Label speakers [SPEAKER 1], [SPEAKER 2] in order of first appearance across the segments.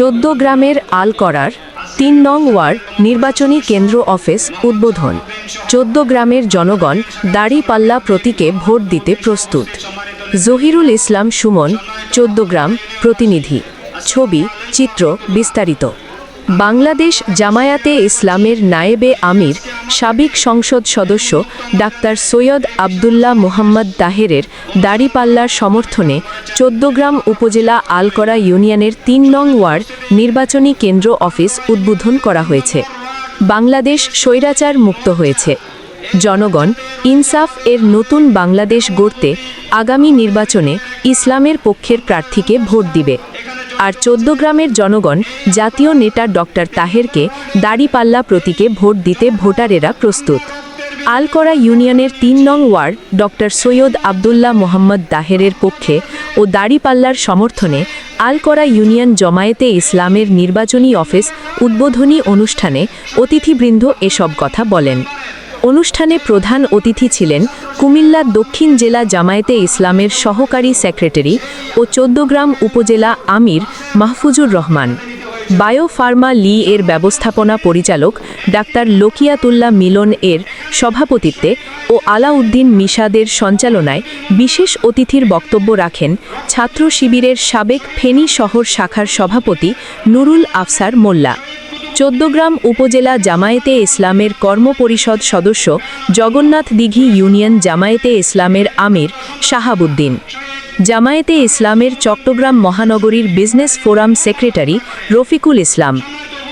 [SPEAKER 1] চোদ্দ গ্রামের আলকরার তিন নং ওয়ার্ড নির্বাচনী কেন্দ্র অফিস উদ্বোধন। চোদ্দ গ্রামের জনগণ দাড়িপাল্লা প্রতীকে ভোট দিতে প্রস্তুত। জহিরুল ইসলাম সুমন, চোদ্দ গ্রাম প্রতিনিধি। ছবি, চিত্র বিস্তারিত। বাংলাদেশ জামায়াতে ইসলামের নায়েবে আমির, সাবেক সংসদ সদস্য ডাক্তার সৈয়দ আবদুল্লাহ মোহাম্মদ তাহেরের দাড়িপাল্লার সমর্থনে চোদ্দগ্রাম উপজেলা আলকরা ইউনিয়নের তিন নং ওয়ার্ড নির্বাচনী কেন্দ্র অফিস উদ্বোধন করা হয়েছে। বাংলাদেশ স্বৈরাচার মুক্ত হয়েছে। জনগণ ইনসাফ এর নতুন বাংলাদেশ গড়তে আগামী নির্বাচনে ইসলামের পক্ষের প্রার্থীকে ভোট দিবে। আর চোদ্দগ্রামের জনগণ জাতীয় নেতা ডক্টর তাহেরকে দাড়িপাল্লা প্রতীকে ভোট দিতে ভোটারেরা প্রস্তুত। আলকরা ইউনিয়নের তিন নং ওয়ার্ড ডক্টর সৈয়দ আবদুল্লাহ মোহাম্মদ দাহেরের পক্ষে ও দাড়িপাল্লার সমর্থনে আলকরা ইউনিয়ন জমায়েতে ইসলামের নির্বাচনী অফিস উদ্বোধনী অনুষ্ঠানে অতিথিবৃন্দ এসব কথা বলেন। অনুষ্ঠানে প্রধান অতিথি ছিলেন কুমিল্লা দক্ষিণ জেলা জামায়াতে ইসলামের সহকারী সেক্রেটারি ও চোদ্দগ্রাম উপজেলা আমির মাহফুজুর রহমান। বায়োফার্মা লি এর ব্যবস্থাপনা পরিচালক ডাক্তার লোকিয়াতুল্লাহ মিলন এর সভাপতিত্বে ও আলাউদ্দিন মিশাদের সঞ্চালনায় বিশেষ অতিথির বক্তব্য রাখেন ছাত্র শিবিরের সাবেক ফেনী শহর শাখার সভাপতি নুরুল আফসার মোল্লা। চোদ্দগ্রাম উপজেলা জামায়াতে ইসলামের কর্মপরিষদ সদস্য জগন্নাথ দিঘি ইউনিয়ন জামায়াতে ইসলামের আমির শাহাবুদ্দিন। জামায়াতে ইসলামের চট্টগ্রাম মহানগরীর business forum secretary Rafiqul Islam.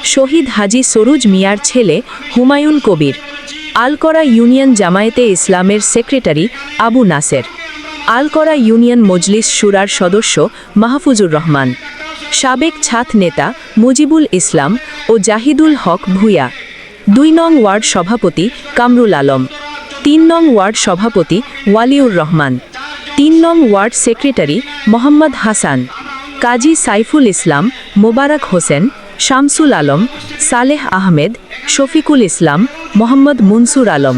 [SPEAKER 1] শহীদ হাজি সরুজ মিয়ার ছেলে হুমায়ুন কবির। আলকরা ইউনিয়ন জামায়াতে ইসলামের সেক্রেটারি আবু নাসের। আলকরা ইউনিয়ন মজলিস সুরার সদস্য মাহফুজুর রহমান। সাবেক ছাত নেতা মুজিবুল ইসলাম ও জাহিদুল হক ভূয়া দুই নং ওয়ার্ড সভাপতি কামরুল আলম। তিন নং ওয়ার্ড সভাপতি ওয়ালিউর রহমান। তিন নং ওয়ার্ড সেক্রেটারি মোহাম্মদ হাসান। কাজী সাইফুল ইসলাম মোবারক হোসেন, শামসুল আলম, সালেহ আহমেদ, শফিকুল ইসলাম, মোহাম্মদ মুনসুর আলম।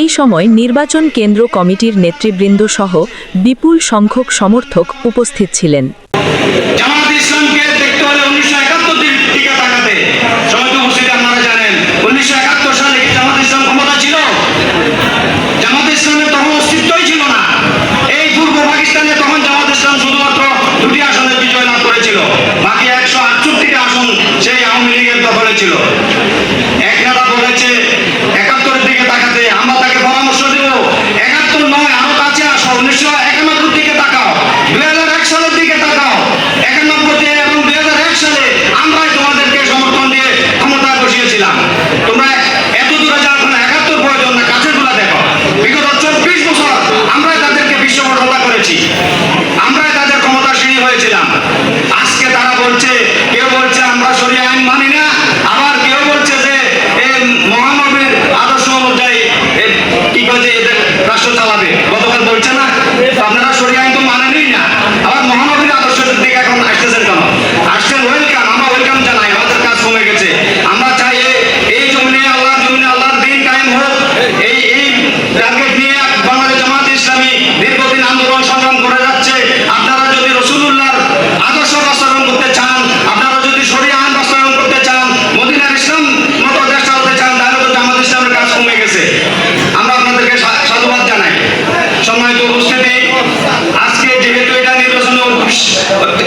[SPEAKER 1] এই সময় নির্বাচন কেন্দ্র কমিটির নেতৃবৃন্দ সহ বিপুল সংখ্যক সমর্থক উপস্থিত ছিলেন।
[SPEAKER 2] জামাত ইসলামকে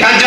[SPEAKER 2] কাজ